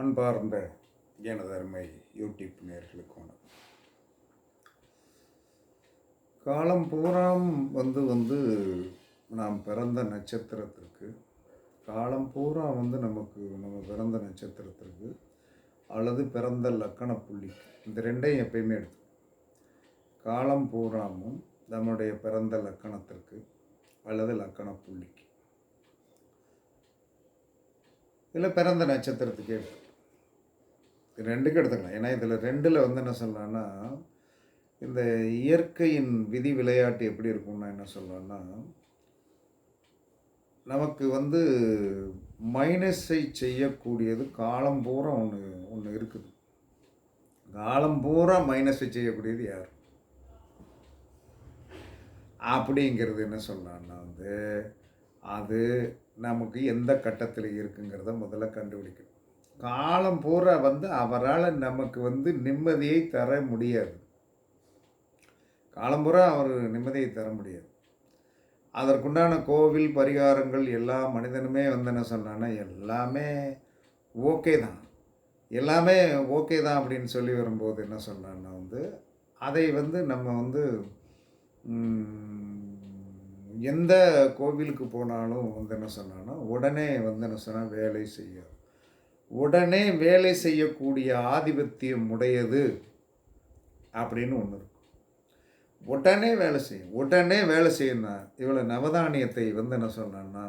அன்பார்ந்த எனது யூடியூப் நேர்களுக்கு வணக்கம். காலம் பூராம் வந்து வந்து நாம் பிறந்த நட்சத்திரத்திற்கு காலம் பூரா வந்து நமக்கு நம்ம பிறந்த நட்சத்திரத்திற்கு அல்லது பிறந்த லக்கண புள்ளி இந்த ரெண்டையும் எப்பயுமே எடுத்து காலம் பூராமும் நம்முடைய பிறந்த லக்கணத்திற்கு அல்லது லக்கண புள்ளிக்கு. இல்லை பிறந்த நட்சத்திரத்துக்கே எடுத்து. ரெண்டுக்கும் எடுத்துக்கலாம். ஏன்னா இதில் ரெண்டில் வந்து என்ன சொல்லலாம்னா இந்த இயற்கையின் விதி விளையாட்டு எப்படி இருக்கும்னா என்ன சொல்லலாம்னா நமக்கு வந்து மைனஸை செய்யக்கூடியது காலம் பூரா ஒன்று ஒன்று இருக்குது. காலம் பூரா மைனஸை செய்யக்கூடியது யார்? அப்படிங்கிறது என்ன சொல்லலாம்னா வந்து அது நமக்கு எந்த கட்டத்தில் இருக்குங்கிறத முதல்ல கண்டுபிடிக்கணும். காலம் பூரா வந்து அவரால் நமக்கு வந்து நிம்மதியை தர முடியாது. காலம் பூரா அவர் நிம்மதியை தர முடியாது. அதற்குண்டான கோவில் பரிகாரங்கள் எல்லா மனிதனுமே வந்து என்ன சொன்னான்னா எல்லாமே ஓகே தான். எல்லாமே ஓகே தான் அப்படின்னு சொல்லி வரும்போது என்ன சொன்னான்னா வந்து அதை வந்து நம்ம வந்து எந்த கோவிலுக்கு போனாலும் வந்து என்ன சொன்னான்னா உடனே வந்து என்ன சொன்னால் வேலை செய்யாது. உடனே வேலை செய்யக்கூடிய ஆதிபத்தியம் உடையது அப்படின்னு ஒன்று இருக்கும் உடனே வேலை செய்யும். உடனே வேலை செய்யணும் இவ்வளோ நவதானியத்தை வந்து என்ன சொன்னான்னா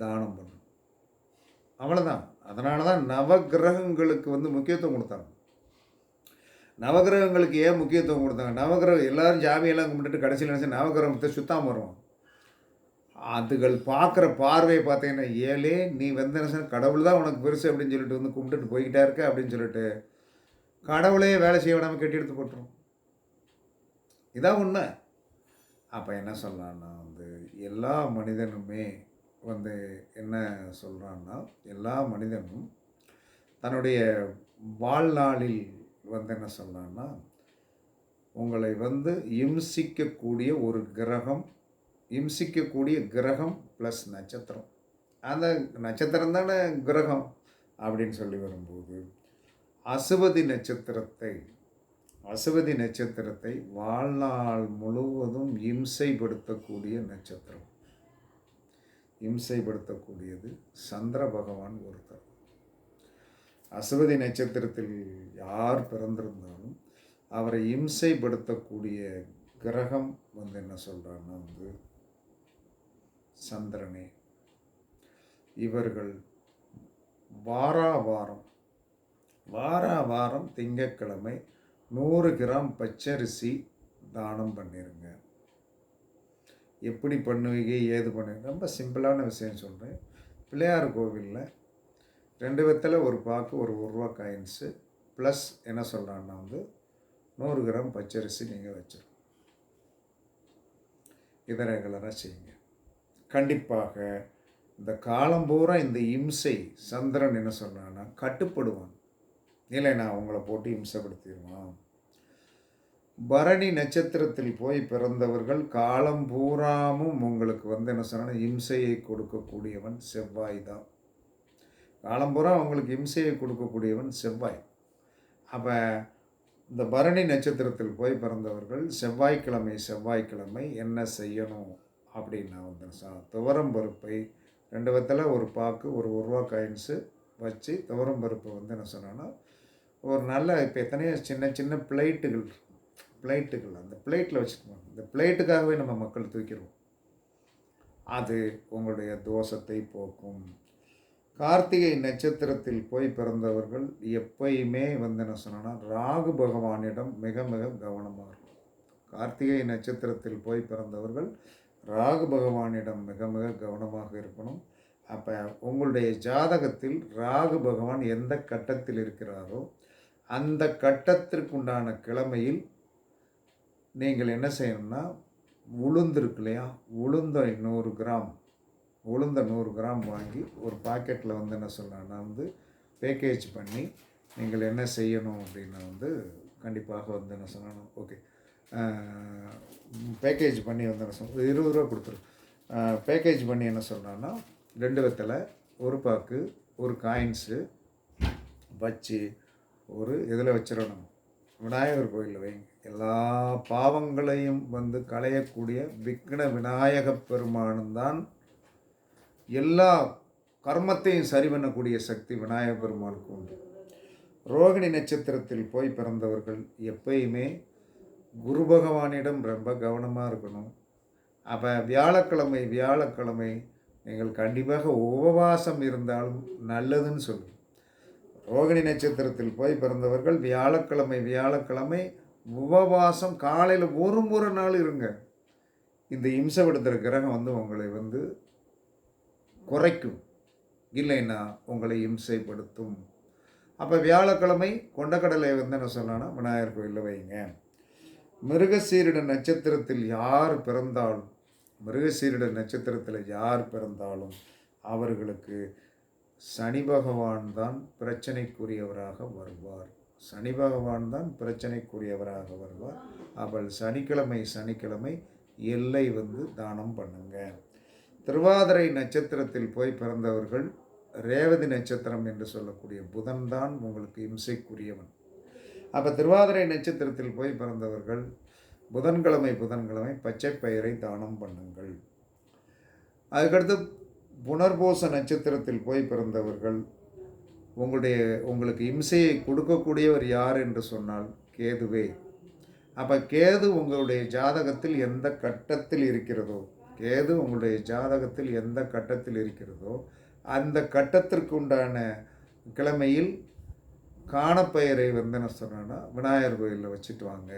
தானம் பண்ணும் அவ்வளோதான் அதனால தான் நவகிரகங்களுக்கு வந்து முக்கியத்துவம் கொடுத்தாங்க. நவகிரகங்களுக்கு ஏன் முக்கியத்துவம் கொடுத்தாங்க? நவகிரகம் எல்லோரும் ஜாமியெல்லாம் கும்பிட்டுட்டு கடைசியில் நினச்சி நவகிரகத்தை சுத்தாம வரும் அதுகள் பார்க்குற பார்வையை பார்த்தீங்கன்னா ஏழே நீ வந்து என்ன கடவுள் தான் உனக்கு பெருசு அப்படின்னு சொல்லிட்டு வந்து கும்பிட்டுட்டு போய்கிட்டே இருக்க அப்படின்னு சொல்லிட்டு கடவுளே வேலை செய்ய விடாமல் கட்டி எடுத்து போட்டுரும். இதான் உண்மை. அப்போ என்ன சொல்லலான்னா வந்து எல்லா மனிதனுமே வந்து என்ன சொல்கிறான்னா எல்லா மனிதனும் தன்னுடைய வாழ்நாளில் வந்து என்ன சொல்லலான்னா உங்களை வந்து இம்சிக்கக்கூடிய ஒரு கிரகம் இம்சிக்கக்கூடிய கிரகம் ப்ளஸ் நட்சத்திரம். அந்த நட்சத்திரம் தானே கிரகம் அப்படின்னு சொல்லி வரும்போது அசுவதி நட்சத்திரத்தை அசுவதி நட்சத்திரத்தை வாழ்நாள் முழுவதும் இம்சைப்படுத்தக்கூடிய நட்சத்திரம். இம்சைப்படுத்தக்கூடியது சந்திர பகவான் ஒருத்தர். அசுவதி நட்சத்திரத்தில் யார் பிறந்திருந்தாலும் அவரை இம்சைப்படுத்தக்கூடிய கிரகம் வந்து என்ன சொல்கிறான்னா வந்து சந்திரனே. இவர்கள் வாரா வாரம் வாரா வாரம் திங்கட்கிழமை நூறு கிராம் பச்சரிசி தானம் பண்ணிருங்க. எப்படி பண்ணுவீங்க ஏது பண்ணுவீங்க? ரொம்ப சிம்பிளான விஷயம் சொல்கிறேன் பிள்ளையார் கோவிலில் ரெண்டு விதத்தில் ஒரு பாக்கு ஒரு ஒரு காயின்ஸு ப்ளஸ் என்ன சொல்கிறான்னா வந்து நூறு கிராம் பச்சரிசி நீங்கள் வச்சிடும் இதை ரெகுலராக செய்யுங்க. கண்டிப்பாக இந்த காலம் பூரா இந்த இம்சை சந்திரன் என்ன சொல்கிறான்னா கட்டுப்படுவான். இல்லை நான் உங்களை போட்டு இம்சப்படுத்திடுவான் பரணி நட்சத்திரத்தில் போய் பிறந்தவர்கள் காலம் பூராமும் உங்களுக்கு வந்து என்ன சொன்னா இம்சையை கொடுக்கக்கூடியவன் செவ்வாய் தான். காலம் பூரா அவங்களுக்கு இம்சையை கொடுக்கக்கூடியவன் செவ்வாய். அப்போ இந்த பரணி நட்சத்திரத்தில் போய் பிறந்தவர்கள் செவ்வாய்க்கிழமை செவ்வாய்க்கிழமை என்ன செய்யணும்? அப்படின்னா வந்து ச- துவரம் பருப்பை ரெண்டு விதத்தில் ஒரு பாக்கு ஒரு ஒரு ரூபா காயின்ஸு வச்சு துவரம் பருப்பை வந்து என்ன சொன்னோன்னா ஒரு நல்ல இப்போ எத்தனையோ சின்ன சின்ன பிளேட்டுகள் பிளேட்டுகள் அந்த பிளேட்டில் வச்சுக்கோங்க இந்த பிளேட்டுக்காகவே நம்ம மக்கள் தூக்கிடுவோம். அது உங்களுடைய தோஷத்தை போக்கும். கார்த்திகை நட்சத்திரத்தில் போய் பிறந்தவர்கள் எப்பயுமே வந்து என்ன சொன்னோன்னா ராகு பகவானிடம் மிக மிக கவனமாக இருக்கும். கார்த்திகை நட்சத்திரத்தில் போய் பிறந்தவர்கள் ராகு பகவானிடம் மிக மிக கவனமாக இருக்கணும். அப்போ உங்களுடைய ஜாதகத்தில் ராகு பகவான் எந்த கட்டத்தில் இருக்கிறாரோ அந்த கட்டத்திற்குண்டான கிழமையில் நீங்கள் என்ன செய்யணும்னா உளுந்து இருக்கு இல்லையா? உளுந்த நூறு கிராம் உளுந்த நூறு கிராம் வாங்கி ஒரு பாக்கெட்டில் வந்து என்ன சொல்லலாம்னா வந்து பேக்கேஜ் பண்ணி நீங்கள் என்ன செய்யணும் அப்படின்னு வந்து கண்டிப்பாக வந்து என்ன சொல்லணும்? ஓகே. பேக்கேஜ் பண்ணி வந்து என்ன சொல்ல இருபது ரூபா கொடுத்துரு. பேக்கேஜ் பண்ணி என்ன சொல்கிறான்னா ரெண்டு வெத்தலை ஒரு பாக்கு ஒரு காயின்ஸு வச்சு ஒரு இதில் வச்சிடணும் விநாயகர் கோயிலில் வைங்க. எல்லா பாவங்களையும் வந்து களையக்கூடிய விக்ன விநாயக பெருமானும் தான் எல்லா கர்மத்தையும் சரி பண்ணக்கூடிய சக்தி விநாயக பெருமானுக்கு உண்டு. ரோகிணி நட்சத்திரத்தில் போய் பிறந்தவர்கள் எப்பயுமே குரு பகவானிடம் ரொம்ப கவனமாக இருக்கணும். அப்போ வியாழக்கிழமை வியாழக்கிழமை நீங்கள் கண்டிப்பாக உபவாசம் இருந்தாலும் நல்லதுன்னு சொல்லும் ரோகிணி நட்சத்திரத்தில் போய் பிறந்தவர்கள் வியாழக்கிழமை வியாழக்கிழமை உபவாசம் காலையில் ஒரு முறை நாள் இருங்க. இந்த இம்சப்படுத்துகிற கிரகம் வந்து உங்களை வந்து குறைக்கும். இல்லைன்னா உங்களை இம்சைப்படுத்தும். அப்போ வியாழக்கிழமை கொண்டக்கடலை வந்து என்ன சொல்லலாம்னா விநாயகர் கோயிலில் வைங்க. மிருகசீரிட நட்சத்திரத்தில் யார் பிறந்தாலும் மிருகசீரிட நட்சத்திரத்தில் யார் பிறந்தாலும் அவர்களுக்கு சனி பகவான் தான் பிரச்சனைக்குரியவராக வருவார். சனி பகவான் தான் பிரச்சனைக்குரியவராக வருவார். அவள் சனிக்கிழமை சனிக்கிழமை எல்லை வந்து தானம் பண்ணுங்க. திருவாதிரை நட்சத்திரத்தில் போய் பிறந்தவர்கள் ரேவதி நட்சத்திரம் என்று சொல்லக்கூடிய புதன்தான் உங்களுக்கு இம்சைக்குரியவன். அப்போ திருவாதிரை நட்சத்திரத்தில் போய் பிறந்தவர்கள் புதன்கிழமை புதன்கிழமை பச்சை பயிரை தானம் பண்ணுங்கள். அதுக்கடுத்து புனர்போச நட்சத்திரத்தில் போய் பிறந்தவர்கள் உங்களுடைய உங்களுக்கு இம்சையை கொடுக்கக்கூடியவர் யார் என்று சொன்னால் கேதுவே. அப்போ கேது உங்களுடைய ஜாதகத்தில் எந்த கட்டத்தில் இருக்கிறதோ கேது உங்களுடைய ஜாதகத்தில் எந்த கட்டத்தில் இருக்கிறதோ அந்த கட்டத்திற்கு உண்டான கிழமையில் காணப்பெயரை வந்து என்ன சொன்னேன்னா விநாயகர் கோயிலில் வச்சுட்டு வாங்க.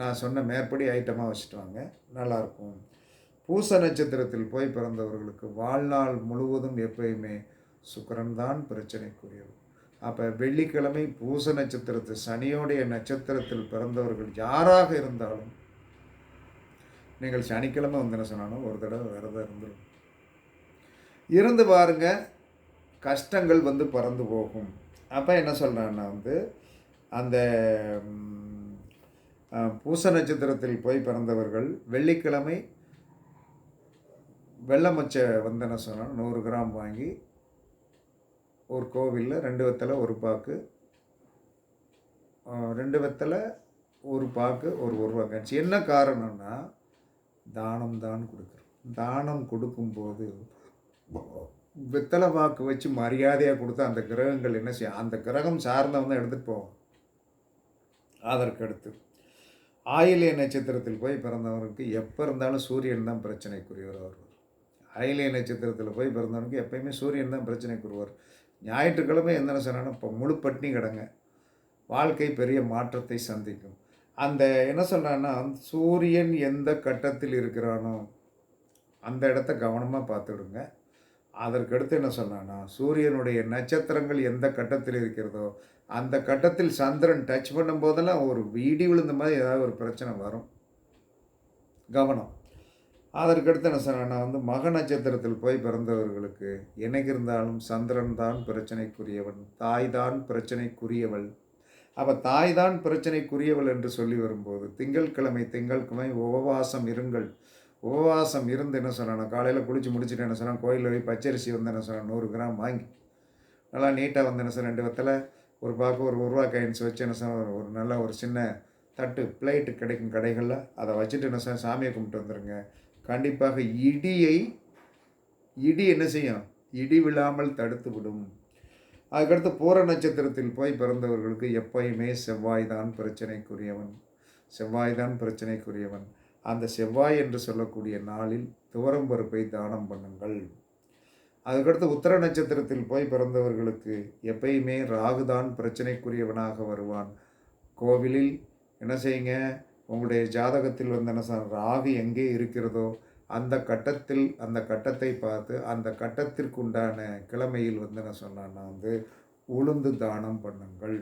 நான் சொன்ன மேற்படி ஐட்டமாக வச்சுட்டு வாங்க. நல்லாயிருக்கும். பூச நட்சத்திரத்தில் போய் பிறந்தவர்களுக்கு வாழ்நாள் முழுவதும் எப்பயுமே சுக்கரன் தான் பிரச்சனைக்குரியவர். அப்போ வெள்ளிக்கிழமை பூச நட்சத்திரத்து சனியோடைய நட்சத்திரத்தில் பிறந்தவர்கள் யாராக இருந்தாலும் நீங்கள் சனிக்கிழமை வந்து என்ன சொன்னாலும் ஒரு தடவை விரதம் இருந்துடும் இருந்து பாருங்க கஷ்டங்கள் வந்து பறந்து போகும். அப்போ என்ன சொல்கிறேன்னா வந்து அந்த பூச நட்சத்திரத்தில் போய் பிறந்தவர்கள் வெள்ளிக்கிழமை வெள்ளமச்சை வந்து என்ன சொன்னால் நூறு கிராம் வாங்கி ஒரு கோவிலில் ரெண்டு வெத்தலை ஒரு பாக்கு ரெண்டு வெத்தலை ஒரு பாக்கு ஒரு ஒரு ரூபா காய்ச்சி என்ன காரணம்னா தானம் தான் கொடுக்குறோம். தானம் கொடுக்கும்போது வெத்தலை வாக்கு வச்சு மரியாதையாக கொடுத்து அந்த கிரகங்கள் என்ன செய்யும்? அந்த கிரகம் சார்ந்தவங்க எடுத்துகிட்டு போவோம். அதற்கு அடுத்து ஆயிலிய நட்சத்திரத்தில் போய் பிறந்தவனுக்கு எப்போ இருந்தாலும் சூரியன் தான் பிரச்சனைக்குரியவர் வருவார் ஆயிலிய நட்சத்திரத்தில் போய் பிறந்தவனுக்கு எப்பயுமே சூரியன் தான் பிரச்சனைக்குரியவர். ஞாயிற்றுக்கிழமை எந்த சொன்னாலும் இப்போ முழு பட்னி கிடங்க. வாழ்க்கை பெரிய மாற்றத்தை சந்திக்கும். அந்த என்ன சொன்னான்னா சூரியன் எந்த கட்டத்தில் இருக்கிறானோ அந்த இடத்த கவனமாக பார்த்துடுங்க. அதற்கடுத்து என்ன சொன்னான்னா சூரியனுடைய நட்சத்திரங்கள் எந்த கட்டத்தில் இருக்கிறதோ அந்த கட்டத்தில் சந்திரன் டச் பண்ணும்போதெல்லாம் ஒரு வீடி விழுந்த மாதிரி ஏதாவது ஒரு பிரச்சனை வரும். கவனம். அதற்கடுத்து என்ன சொன்னான்னா வந்து மக நட்சத்திரத்தில் போய் பிறந்தவர்களுக்கு என்னைக்கு இருந்தாலும் சந்திரன் தான் பிரச்சனைக்குரியவன் தாய் தான் பிரச்சனைக்குரியவள். அப்போ தாய் தான் பிரச்சனைக்குரியவள் என்று சொல்லி வரும்போது திங்கட்கிழமை திங்கட்கிழமை உபவாசம் இருங்கள். உபவாசம் இருந்து என்ன சொன்னான்? காலையில் குளிச்சு முடிச்சுட்டு என்ன சொன்னான்? கோயிலில் போய் பச்சரிசி வந்து என்ன சொன்னான்? நூறு கிராம் வாங்கி. நல்லா நீட்டாக வந்து என்ன ரெண்டு வத்தில் ஒரு பார்க்க ஒரு ஒரு ரூபா காயின்ஸ் வச்சு என்ன சொன்ன ஒரு நல்ல ஒரு சின்ன தட்டு பிளேட்டு கிடைக்கும் கடைகளில். அதை வச்சுட்டு என்ன சொன்ன சாமியை கும்பிட்டு வந்துடுங்க கண்டிப்பாக இடியை இடி என்ன செய்யும்? இடி விழாமல் தடுத்து விடும். அதுக்கடுத்து பூர நட்சத்திரத்தில் போய் பிறந்தவர்களுக்கு எப்பயுமே செவ்வாய் தான் பிரச்சனைக்குரியவன். செவ்வாய் தான் பிரச்சனைக்குரியவன். அந்த செவ்வாய் என்று சொல்லக்கூடிய நாளில் துவரம் பருப்பை தானம் பண்ணுங்கள். அதுக்கடுத்து உத்தர நட்சத்திரத்தில் போய் பிறந்தவர்களுக்கு எப்பயுமே ராகுதான் பிரச்சனைக்குரியவனாக வருவான். கோவிலில் என்ன செய்யுங்க? உங்களுடைய ஜாதகத்தில் வந்து என்ன ராகு எங்கே இருக்கிறதோ அந்த கட்டத்தில் அந்த கட்டத்தை பார்த்து அந்த கட்டத்திற்குண்டான கிழமையில் வந்து என்ன சொன்னான்னா வந்து உளுந்து தானம் பண்ணுங்கள்.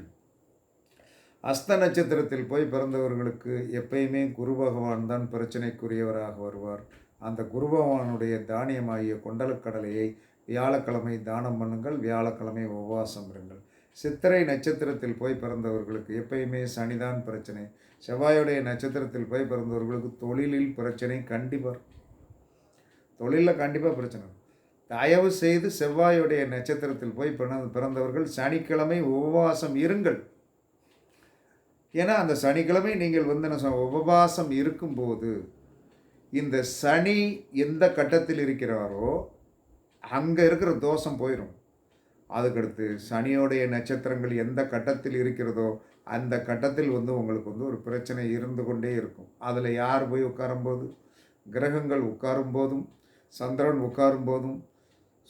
அஸ்த நட்சத்திரத்தில் போய் பிறந்தவர்களுக்கு எப்பயுமே குரு பகவான் தான் பிரச்சனைக்குரியவராக வருவார். அந்த குரு பகவானுடைய தானியமாகிய கொண்டலக்கடலையை வியாழக்கிழமை தானம் பண்ணுங்கள் வியாழக்கிழமை உபவாசம் இருங்கள். சித்திரை நட்சத்திரத்தில் போய் பிறந்தவர்களுக்கு எப்பயுமே சனிதான் பிரச்சனை. செவ்வாயுடைய நட்சத்திரத்தில் போய் பிறந்தவர்களுக்கு தொழிலில் பிரச்சனை கண்டிப்பாக தொழிலில் கண்டிப்பாக பிரச்சனை. தயவு செய்து செவ்வாயுடைய நட்சத்திரத்தில் போய் பிறந்த பிறந்தவர்கள் சனிக்கிழமை உபவாசம் இருங்கள். ஏன்னா அந்த சனிக்கிழமை நீங்கள் வந்து என்ன உபவாசம் இருக்கும்போது இந்த சனி எந்த கட்டத்தில் இருக்கிறாரோ அங்கே இருக்கிற தோஷம் போயிடும் அதுக்கடுத்து சனியோடைய நட்சத்திரங்கள் எந்த கட்டத்தில் இருக்கிறதோ அந்த கட்டத்தில் வந்து உங்களுக்கு வந்து ஒரு பிரச்சனை இருந்து கொண்டே இருக்கும். அதில் யார் போய் உட்காரும்போது? கிரகங்கள் உட்காரும் போதும் சந்திரன் உட்காரும் போதும்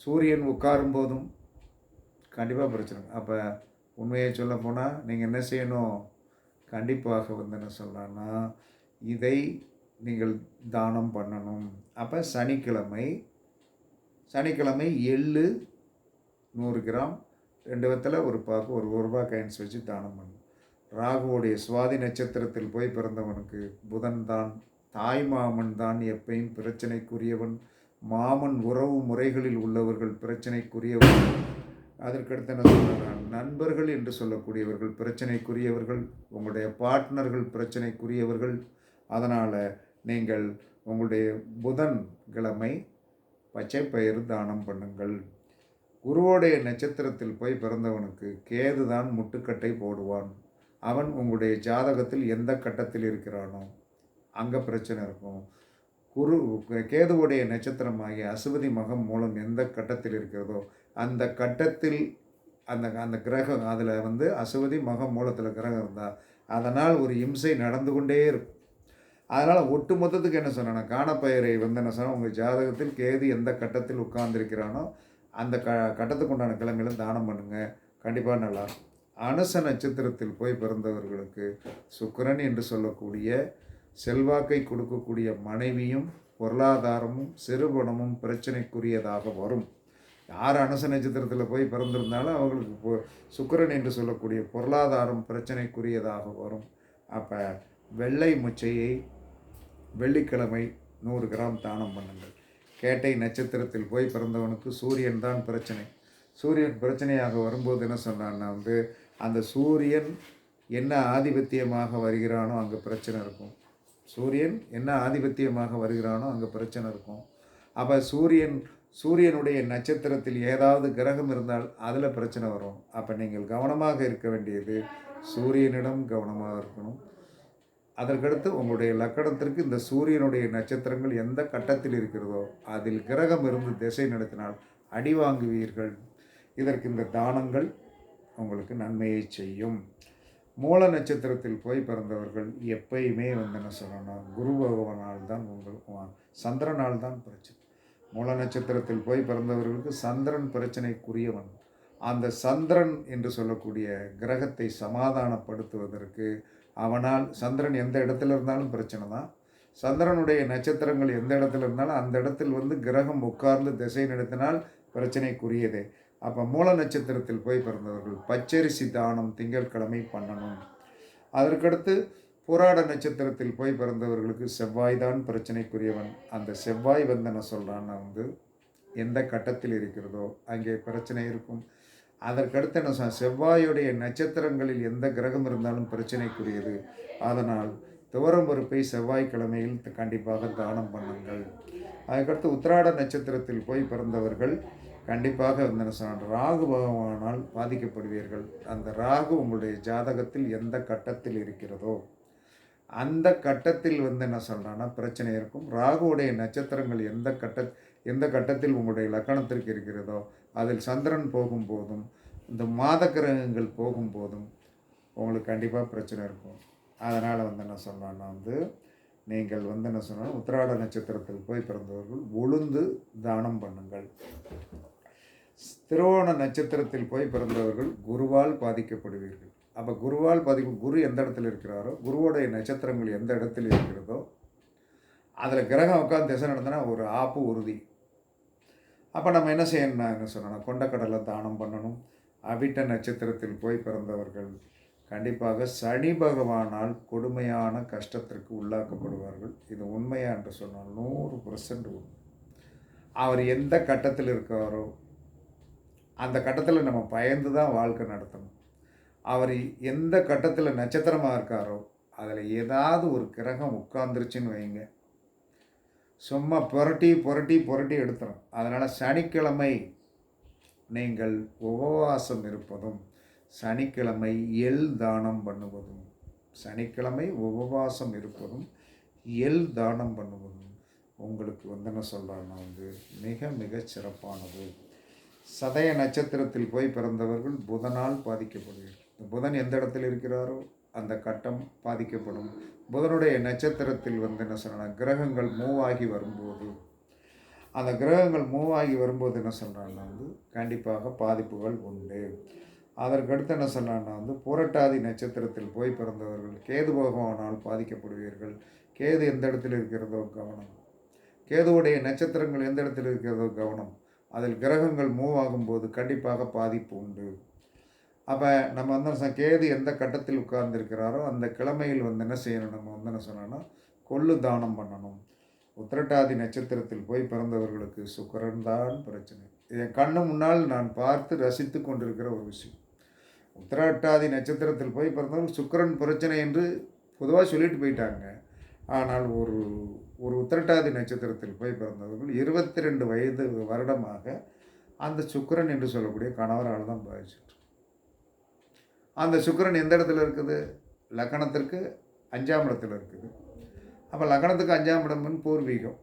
சூரியன் உட்காரும் போதும் கண்டிப்பாக பிரச்சனை. அப்போ உண்மையை சொல்ல போனால் நீங்கள் என்ன செய்யணும்? கண்டிப்பாக வந்து என்ன சொல்லலாம்னா இதை நீங்கள் தானம் பண்ணணும். அப்போ சனிக்கிழமை சனிக்கிழமை எள்ளு நூறு கிராம் ரெண்டு விதத்தில் ஒரு பாக்கு ஒரு ஒரு ரூபா கைன்ஸ் வச்சு தானம் பண்ணணும். ராகுவோடைய சுவாதி நட்சத்திரத்தில் போய் பிறந்தவனுக்கு புதன் தான் தாய் மாமன் தான் எப்பையும் பிரச்சனைக்குரியவன். மாமன் உறவு முறைகளில் உள்ளவர்கள் பிரச்சனைக்குரியவர்கள். அதற்கடுத்து என்ன சொல்கிறாங்க நண்பர்கள் என்று சொல்லக்கூடியவர்கள் பிரச்சனைக்குரியவர்கள் உங்களுடைய பார்ட்னர்கள் பிரச்சனைக்குரியவர்கள் அதனால் நீங்கள் உங்களுடைய புதன் கிழமை பச்சை பயிறு தானம் பண்ணுங்கள். குருவோடைய நட்சத்திரத்தில் போய் பிறந்தவனுக்கு கேது தான் முட்டுக்கட்டை போடுவான். அவன் உங்களுடைய ஜாதகத்தில் எந்த கட்டத்தில் இருக்கிறானோ அங்கே பிரச்சனை இருக்கும். குரு கேதுவுடைய நட்சத்திரமாகிய அசுவதி மகம் மூலம் எந்த கட்டத்தில் இருக்கிறதோ அந்த கட்டத்தில் அந்த அந்த கிரகம் அதில் வந்து அசுவதி மக மூலத்தில் கிரகம் இருந்தால் அதனால் ஒரு இம்சை நடந்து கொண்டே இருக்கும். அதனால் ஒட்டு மொத்தத்துக்கு என்ன சொன்னேன் காணப்பயிரை வந்து என்ன சொன்னால் உங்கள் ஜாதகத்தில் கேது எந்த கட்டத்தில் உட்கார்ந்துருக்கிறானோ அந்த க கட்டத்துக்கு உண்டான கிழமையிலும் தானம் பண்ணுங்கள் கண்டிப்பாக நல்லா அனுச நட்சத்திரத்தில் போய் பிறந்தவர்களுக்கு சுக்கரன் என்று சொல்லக்கூடிய செல்வாக்கை கொடுக்கக்கூடிய மனைவியும் பொருளாதாரமும் சிறுபணமும் பிரச்சனைக்குரியதாக வரும். யார் அனுச நட்சத்திரத்தில் போய் பிறந்திருந்தாலும் அவங்களுக்கு பொ சுக்கிரன் என்று சொல்லக்கூடிய பொருளாதாரம் பிரச்சனைக்குரியதாக வரும். அப்போ வெள்ளை முச்சையை வெள்ளிக்கிழமை நூறு கிராம் தானம் பண்ணுங்கள். கேட்டை நட்சத்திரத்தில் போய் பிறந்தவனுக்கு சூரியன் தான் பிரச்சனை. சூரியன் பிரச்சனையாக வரும்போது என்ன சொன்னான்னா வந்து அந்த சூரியன் என்ன ஆதிபத்தியமாக வருகிறானோ அங்கே பிரச்சனை இருக்கும். சூரியன் என்ன ஆதிபத்தியமாக வருகிறானோ அங்கே பிரச்சனை இருக்கும். அப்போ சூரியன் சூரியனுடைய நட்சத்திரத்தில் ஏதாவது கிரகம் இருந்தால் அதில் பிரச்சனை வரும். அப்போ நீங்கள் கவனமாக இருக்க வேண்டியது சூரியனிடம் கவனமாக இருக்கணும். அதற்கடுத்து உங்களுடைய லக்கணத்திற்கு இந்த சூரியனுடைய நட்சத்திரங்கள் எந்த கட்டத்தில் இருக்கிறதோ அதில் கிரகம் இருந்து திசை நடத்தினால் அடி வாங்குவீர்கள். இதற்கு இந்த தானங்கள் உங்களுக்கு நன்மையை செய்யும். மூல நட்சத்திரத்தில் போய் பிறந்தவர்கள் எப்பயுமே வந்து என்ன சொல்லணும்? குரு பகவானால் தான் உங்கள் சந்திரனால் தான் பிரச்சனை. மூல நட்சத்திரத்தில் போய் பிறந்தவர்களுக்கு சந்திரன் பிரச்சனைக்குரியவன். அந்த சந்திரன் என்று சொல்லக்கூடிய கிரகத்தை சமாதானப்படுத்துவதற்கு அவனால் சந்திரன் எந்த இடத்துல இருந்தாலும் பிரச்சனை தான். சந்திரனுடைய நட்சத்திரங்கள் எந்த இடத்துல இருந்தாலும் அந்த இடத்தில் வந்து கிரகம் உட்கார்ந்து திசை நடத்தினால் பிரச்சனைக்குரியதே. அப்போ மூல நட்சத்திரத்தில் போய் பிறந்தவர்கள் பச்சரிசி தானம் திங்கட்கிழமை பண்ணணும். அதற்கடுத்து புராட நட்சத்திரத்தில் போய் பிறந்தவர்களுக்கு செவ்வாய் தான் பிரச்சனைக்குரியவன். அந்த செவ்வாய் வந்து என்ன சொல்கிறான்னா வந்து எந்த கட்டத்தில் இருக்கிறதோ அங்கே பிரச்சனை இருக்கும். அதற்கடுத்து என்ன சொல் செவ்வாயுடைய நட்சத்திரங்களில் எந்த கிரகம் இருந்தாலும் பிரச்சனைக்குரியது. அதனால் துவரம் பருப்பை செவ்வாய்க்கிழமையில் கண்டிப்பாக தானம் பண்ணுங்கள். அதுக்கடுத்து உத்திராட நட்சத்திரத்தில் போய் பிறந்தவர்கள் கண்டிப்பாக வந்து என்ன சொன்னால் ராகு பகவானால் பாதிக்கப்படுவீர்கள். அந்த ராகு உங்களுடைய ஜாதகத்தில் எந்த கட்டத்தில் இருக்கிறதோ அந்த கட்டத்தில் வந்து என்ன சொல்கிறான்னா பிரச்சனை இருக்கும். ராகுவுடைய நட்சத்திரங்கள் எந்த கட்ட எந்த கட்டத்தில் உங்களுடைய லக்கணத்திற்கு இருக்கிறதோ அதில் சந்திரன் போகும்போதும் இந்த மாத கிரகங்கள் போகும்போதும் உங்களுக்கு கண்டிப்பாக பிரச்சனை இருக்கும். அதனால் வந்து என்ன சொல்கிறான்னா வந்து நீங்கள் வந்து என்ன சொன்னால் உத்திராட நட்சத்திரத்தில் போய் பிறந்தவர்கள் உளுந்து தானம் பண்ணுங்கள். திருவோண நட்சத்திரத்தில் போய் பிறந்தவர்கள் குருவால் பாதிக்கப்படுவீர்கள். அப்போ குருவால் பதிவு குரு எந்த இடத்துல இருக்கிறாரோ குருவோடைய நட்சத்திரங்கள் எந்த இடத்தில் இருக்கிறதோ அதில் கிரகம் உட்காந்து திசை நடந்தனா ஒரு ஆப்பு உறுதி. அப்போ நம்ம என்ன செய்யணும்னா என்ன சொல்லணும்? கொண்டக்கடலை தானம் பண்ணணும். அவிட்ட நட்சத்திரத்தில் போய் பிறந்தவர்கள் கண்டிப்பாக சனி பகவானால் கொடுமையான கஷ்டத்திற்கு உள்ளாக்கப்படுவார்கள். இது உண்மையா என்று சொன்னால் நூறு பர்சன்ட் உண்மை. அவர் எந்த கட்டத்தில் இருக்காரோ அந்த கட்டத்தில் நம்ம பயந்து தான் வாழ்க்கை நடத்தணும். அவர் எந்த கட்டத்தில் நட்சத்திரமாக இருக்காரோ அதில் ஏதாவது ஒரு கிரகம் உட்கார்ந்துருச்சுன்னு வைங்க. சும்மா புரட்டி புரட்டி புரட்டி எடுத்துரும். அதனால் சனிக்கிழமை நீங்கள் உபவாசம் இருப்பதும் சனிக்கிழமை எள் தானம் பண்ணுவதும் சனிக்கிழமை உபவாசம் இருப்பதும் எள் தானம் பண்ணுவதும் உங்களுக்கு வந்து என்ன சொல்கிறாங்கன்னா வந்து மிக மிக சிறப்பானது. சதய நட்சத்திரத்தில் போய் பிறந்தவர்கள் புதனால் பாதிக்கப்படுவீர்கள். புதன் எந்த இடத்தில் இருக்கிறாரோ அந்த கட்டம் பாதிக்கப்படும். புதனுடைய நட்சத்திரத்தில் வந்து என்ன சொல்லணும் கிரகங்கள் மூவ் ஆகி வரும்போது அந்த கிரகங்கள் மூவ் ஆகி வரும்போது என்ன சொல்கிறாங்கன்னா வந்து கண்டிப்பாக பாதிப்புகள் உண்டு. அதற்கடுத்து என்ன சொல்கிறான்னா வந்து புரட்டாதி நட்சத்திரத்தில் போய் பிறந்தவர்கள் கேது பகவானால் பாதிக்கப்படுவீர்கள். கேது எந்த இடத்தில் இருக்கிறதோ கவனம். கேதுவுடைய நட்சத்திரங்கள் எந்த இடத்தில் இருக்கிறதோ கவனம். அதில் கிரகங்கள் மூவ் ஆகும்போது கண்டிப்பாக பாதிப்பு உண்டு. அப்போ நம்ம வந்து கேது எந்த கட்டத்தில் உட்கார்ந்துருக்கிறாரோ அந்த கிழமையில் வந்து என்ன செய்யணும்? நம்ம வந்து என்ன சொன்னோன்னா கொள்ளு தானம் பண்ணணும். உத்திரட்டாதி நட்சத்திரத்தில் போய் பிறந்தவர்களுக்கு சுக்கரன் தான் பிரச்சனை. என் கண்ணு முன்னால் நான் பார்த்து ரசித்து கொண்டிருக்கிற ஒரு விஷயம். உத்திரட்டாதி நட்சத்திரத்தில் போய் பிறந்தவர்கள் சுக்கரன் பிரச்சனை என்று பொதுவாக சொல்லிட்டு போயிட்டாங்க. ஆனால் ஒரு ஒரு உத்திரட்டாதி நட்சத்திரத்தில் போய் பிறந்தவர்கள் இருபத்தி ரெண்டு வயது வருடமாக அந்த சுக்கரன் என்று சொல்லக்கூடிய கணவரால் தான் பாதிச்சுட்டு அந்த சுக்கரன் எந்த இடத்துல இருக்குது? லக்கணத்திற்கு அஞ்சாம் இடத்துல இருக்குது. அப்போ லக்கணத்துக்கு அஞ்சாம் இடம்னு பூர்வீகம்.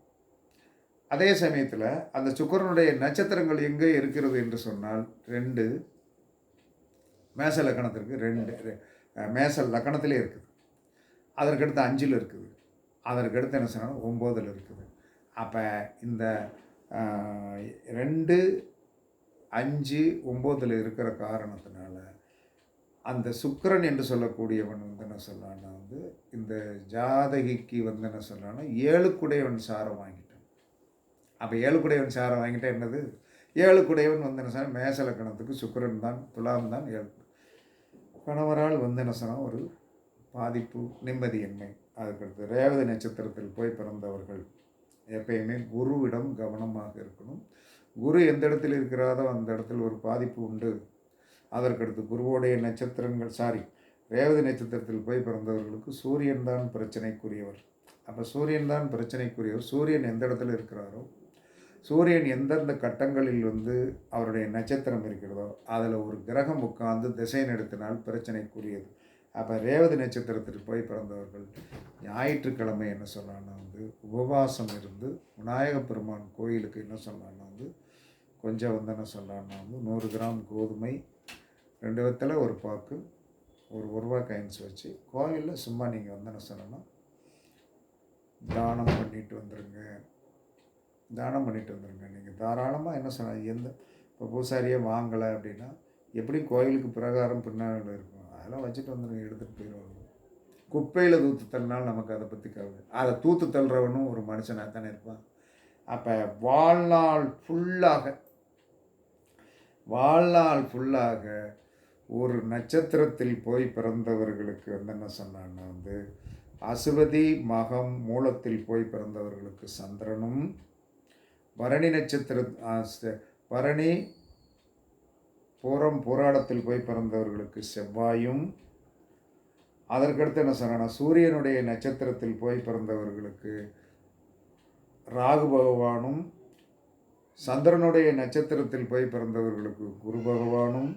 அதே சமயத்தில் அந்த சுக்கரனுடைய நட்சத்திரங்கள் எங்கே இருக்கிறது என்று சொன்னால் ரெண்டு மேச லக்கணத்திற்கு ரெண்டு மேச லக்கணத்திலே இருக்குது. அதற்கடுத்து அஞ்சில் இருக்குது. அதற்கடுத்து என்ன சொன்னால் ஒம்போதில் இருக்குது. அப்போ இந்த ரெண்டு அஞ்சு ஒம்போதில் இருக்கிற காரணத்தினால அந்த சுக்கரன் என்று சொல்லக்கூடியவன் வந்து என்ன வந்து இந்த ஜாதகிக்கு வந்து என்ன ஏழுக்குடையவன் சாரம் வாங்கிட்டான். அப்போ ஏழுக்குடையவன் சாரம் வாங்கிட்டா என்னது? ஏழுக்குடையவன் வந்து என்ன சொன்னால் மேசலக்கணத்துக்கு சுக்கரன் தான் துலாம் தான் ஏழு. கணவரால் வந்து என்ன சொன்னால் ஒரு பாதிப்பு நிம்மதியின்மை அதுக்கடுத்து ரேவதி நட்சத்திரத்தில் போய் பிறந்தவர்கள் எப்பயுமே குருவிடம் கவனமாக இருக்கணும். குரு எந்த இடத்தில் இருக்கிறாரோ அந்த இடத்தில் ஒரு பாதிப்பு உண்டு. அதற்கடுத்து குருவோடைய நட்சத்திரங்கள் சாரி ரேவதி நட்சத்திரத்தில் போய் பிறந்தவர்களுக்கு சூரியன் தான் பிரச்சனைக்குரியவர். அப்போ சூரியன் தான் பிரச்சனைக்குரியவர். சூரியன் எந்த இடத்துல இருக்கிறாரோ சூரியன் எந்தெந்த கட்டங்களில் வந்து அவருடைய நட்சத்திரம் இருக்கிறதோ அதில் ஒரு கிரகம் உட்கார்ந்து திசை நடத்தினால் பிரச்சனைக்குரியது. அப்போ ரேவதி நட்சத்திரத்தில் போய் பிறந்தவர்கள் ஞாயிற்றுக்கிழமை என்ன சொன்னான்னா வந்து உபவாசம் இருந்து விநாயக பெருமான் கோயிலுக்கு என்ன சொன்னான்னா வந்து கொஞ்சம் வந்து என்ன சொன்னான்னா வந்து நூறு கிராம் கோதுமை ரெண்டு விதத்தில் ஒரு பாக்கு ஒரு ஒரு ரூபா வச்சு கோயிலில் சும்மா நீங்கள் வந்தேன்னு என்ன சொன்னோன்னா தானம் பண்ணிட்டு வந்துடுங்க தானம் பண்ணிட்டு வந்துடுங்க நீங்கள் தாராளமாக என்ன சொன்னால் எந்த இப்போ பூசாரியே வாங்கலை அப்படின்னா எப்படி கோயிலுக்கு பிரகாரம் பின்னாடி இருக்கும். அதெல்லாம் வச்சுட்டு வந்துடுங்க எடுத்துகிட்டு போயிடுவாங்க. குப்பையில் தூத்து தள்ளினாலும் நமக்கு அதை பற்றி கவலை அதை தூத்து தள்ளுறவனும் ஒரு மனுஷனாக தானே இருப்பான். அப்போ வாழ்நாள் ஃபுல்லாக வாழ்நாள் ஃபுல்லாக ஒரு நட்சத்திரத்தில் போய் பிறந்தவர்களுக்கு வந்து என்ன சொன்னான்னா வந்து அசுவதி மகம் மூலத்தில் போய் பிறந்தவர்களுக்கு சந்திரனும் பரணி நட்சத்திர பரணி பூரம் போராடத்தில் போய் பிறந்தவர்களுக்கு செவ்வாயும் அதற்கடுத்து என்ன சொன்னா சூரியனுடைய நட்சத்திரத்தில் போய் பிறந்தவர்களுக்கு ராகு பகவானும் சந்திரனுடைய நட்சத்திரத்தில் போய் பிறந்தவர்களுக்கு குரு பகவானும்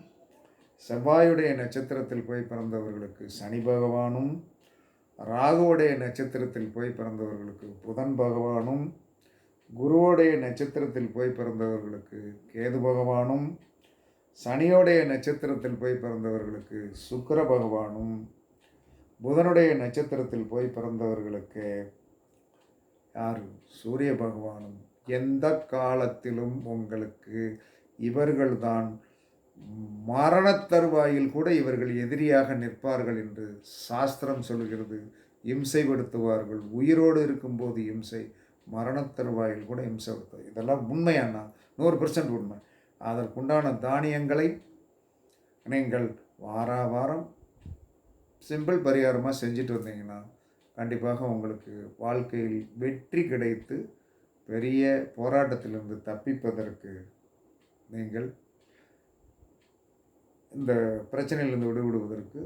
செவ்வாயுடைய நட்சத்திரத்தில் போய் பிறந்தவர்களுக்கு சனி பகவானும் ராகுவுடைய நட்சத்திரத்தில் போய் பிறந்தவர்களுக்கு புதன் பகவானும் குருவோடைய நட்சத்திரத்தில் போய் பிறந்தவர்களுக்கு கேது பகவானும் சனியோடைய நட்சத்திரத்தில் போய் பிறந்தவர்களுக்கு சுக்கர பகவானும் புதனுடைய நட்சத்திரத்தில் போய் பிறந்தவர்களுக்கு யார்? சூரிய பகவானும். எந்த காலத்திலும் உங்களுக்கு இவர்கள்தான் மரணத் தருவாயில் கூட இவர்கள் எதிரியாக நிற்பார்கள் என்று சாஸ்திரம் சொல்கிறது இம்சைப்படுத்துவார்கள். உயிரோடு இருக்கும்போது இம்சை மரணத் தருவாயில் கூட இம்சைப்படுத்துவார் இதெல்லாம் உண்மையானா நூறு பெர்சன்ட் உண்மை. அதற்குண்டான தானியங்களை நீங்கள் வார வாரம் சிம்பிள் பரிகாரமாக செஞ்சுட்டு வந்தீங்கன்னா கண்டிப்பாக உங்களுக்கு வாழ்க்கையில் வெற்றி கிடைத்து பெரிய போராட்டத்திலிருந்து தப்பிப்பதற்கு நீங்கள் இந்த பிரச்சனையிலிருந்து விடுவிடுவதற்கு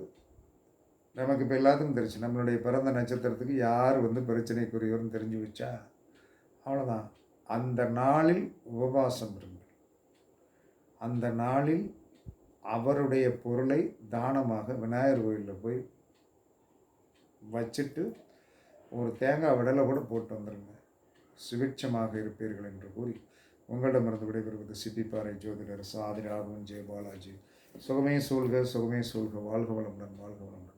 நமக்கு இப்போ எல்லாத்துக்கும் தெரிஞ்சு நம்மளுடைய பிறந்த நட்சத்திரத்துக்கு யார் வந்து பிரச்சனைக்குரியவர்னு தெரிஞ்சு வச்சா அவ்வளோதான் அந்த நாளில் உபவாசம் இருங்கள். அந்த நாளில் அவருடைய பொருளை தானமாக விநாயகர் கோயிலில் போய் வச்சுட்டு ஒரு தேங்காய் விடலை கூட போட்டு வந்துடுங்க சுபிட்சமாக இருப்பீர்கள் என்று கூறி உங்களிடமிருந்து விடைபெறுவது சிப்பிப்பாறை ஜோதிடர் சாதிராகவன் ஜெய பாலாஜி சுகமே சூழ்க சுகமே சூழ்க. வாழ்க வளமுடன் வாழ்க வளமுடன்.